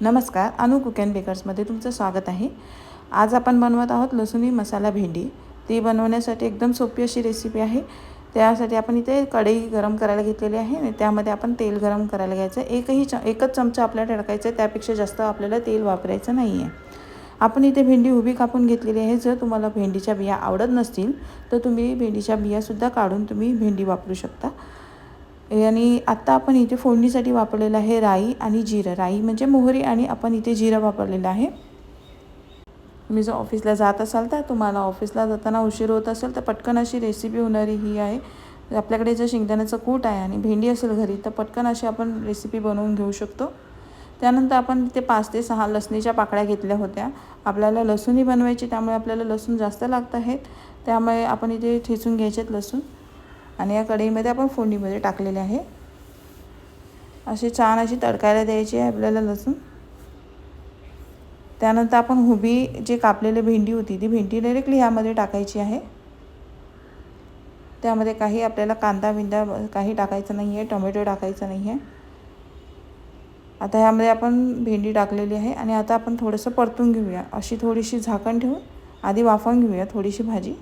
नमस्कार अनु cook and बेकर्समध्ये तुमचं स्वागत आहे. आज आपण बनवत आहोत लसुणी मसाला भेंडी. ती बनवण्यासाठी एकदम सोपी अशी रेसिपी आहे. त्यासाठी आपण इथे कढई गरम करायला घेतलेली आहे आणि त्यामध्ये आपण तेल गरम करायला घ्यायचं. एकही च एकच चमचा आपल्याला टाकायचं आहे त्यापेक्षा जास्त आपल्याला तेल वापरायचं नाही आहे आपण इथे भेंडी उभी कापून घेतलेली आहे. जर तुम्हाला भेंडीच्या बिया आवडत नसतील तर तुम्ही भेंडीच्या बियासुद्धा काढून तुम्ही भेंडी वापरू शकता. आणि आत्ता आपण इथे फोडणीसाठी वापरलेलं आहे राई आणि जिरं. राई म्हणजे मोहरी आणि आपण इथे जिरं वापरलेलं आहे. तुम्ही जर ऑफिसला जात असाल तर तुम्हाला ऑफिसला जाताना उशीर होत असेल तर पटकन अशी रेसिपी होणारी ही आहे. आपल्याकडे जर शेंगदाण्याचं कूट आहे आणि भेंडी असेल घरी तर पटकन अशी आपण रेसिपी बनवून घेऊ शकतो. त्यानंतर आपण इथे पाच ते सहा लसणीच्या पाकळ्या घेतल्या होत्या. आपल्याला लसूणही बनवायची त्यामुळे आपल्याला लसूण जास्त लागत आहेत. त्यामुळे आपण इथे ठेचून घ्यायचे आहेत लसूण. आणि या कढईमध्ये आपण फोडणीमध्ये टाकलेले आहे. अशी छान अशी तडकायला द्यायची आहे आपल्याला लसूण. त्यानंतर आपण हुबी जे कापलेली भेंडी होती ती भेंडी डायरेक्टली ह्यामध्ये टाकायची आहे. त्यामध्ये काही आपल्याला कांदा बिंदा काही टाकायचं नाही आहे टोमॅटो टाकायचं नाही आहे आता ह्यामध्ये आपण भेंडी टाकलेली आहे आणि आता आपण थोडंसं परतून घेऊया. अशी थोडीशी झाकण ठेवून आधी वाफवून घेऊया थोडीशी भाजी.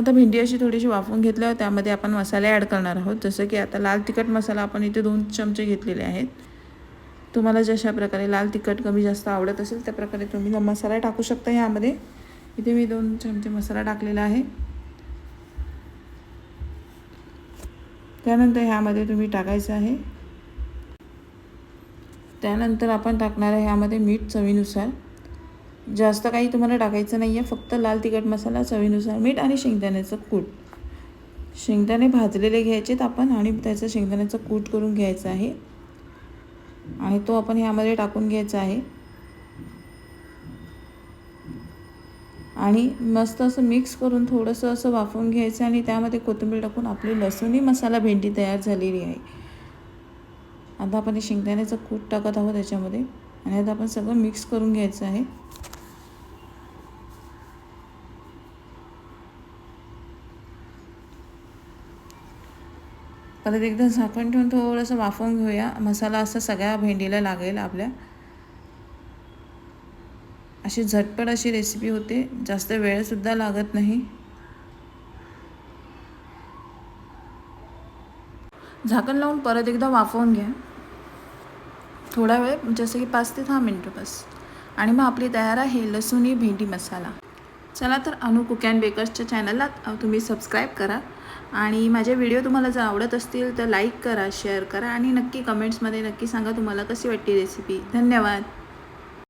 आता भेंडी अशी थोडीशी वाफवून घेतल्यावर त्यामध्ये आपण मसाले ॲड करणार आहोत. जसं की आता लाल तिखट मसाला आपण इथे दोन चमचे घेतलेले आहेत. तुम्हाला जशा प्रकारे लाल तिखट कमी जास्त आवडत असेल त्या प्रकारे तुम्ही मसाला टाकू शकता यामध्ये. इथे मी दोन चमचे मसाला टाकलेला आहे. त्यानंतर ह्यामध्ये तुम्ही टाकायचं आहे. त्यानंतर आपण टाकणार आहे ह्यामध्ये मीठ चवीनुसार. जास्त काही तुम्हाला टाकायचं नाही आहे फक्त लाल तिखट मसाला चवीनुसार मीठ आणि शेंगदाण्याचं कूट. शेंगदाणे भाजलेले घ्यायचेत आपण आणि त्याचं शेंगदाण्याचं कूट करून घ्यायचं आहे. आणि तो आपण ह्यामध्ये टाकून घ्यायचा आहे. आणि मस्त असं मिक्स करून थोडंसं असं वाफवून घ्यायचं आणि त्यामध्ये कोथिंबीर टाकून आपली लसूणी मसाला भेंडी तयार झालेली आहे. आता आपण हे शेंगदाण्याचं कूट टाकत आहोत त्याच्यामध्ये. आणि आता आपण सगळं मिक्स करून घ्यायचं आहे. परत एकदा झाकण ठेवून थोडंसं वाफवून घेऊया. मसाला असा सगळ्या भेंडीला लागेल आपल्या. अशी झटपट अशी रेसिपी होते. जास्त वेळसुद्धा लागत नाही. झाकण लावून परत एकदा वाफवून घ्या. थोडा वेळ जसं की पाच ते दहा मिनटं बस. आणि मग आपली तयार आहे लसूणी भेंडी मसाला. चला तर अनु कुक अँड बेकर्सच्या चॅनलला तुम्ही सबस्क्राईब करा. आणि माझे व्हिडिओ तुम्हाला जर आवडत असतील तर लाईक करा शेअर करा आणि नक्की कमेंट्समध्ये नक्की सांगा तुम्हाला कशी वाटते रेसिपी धन्यवाद.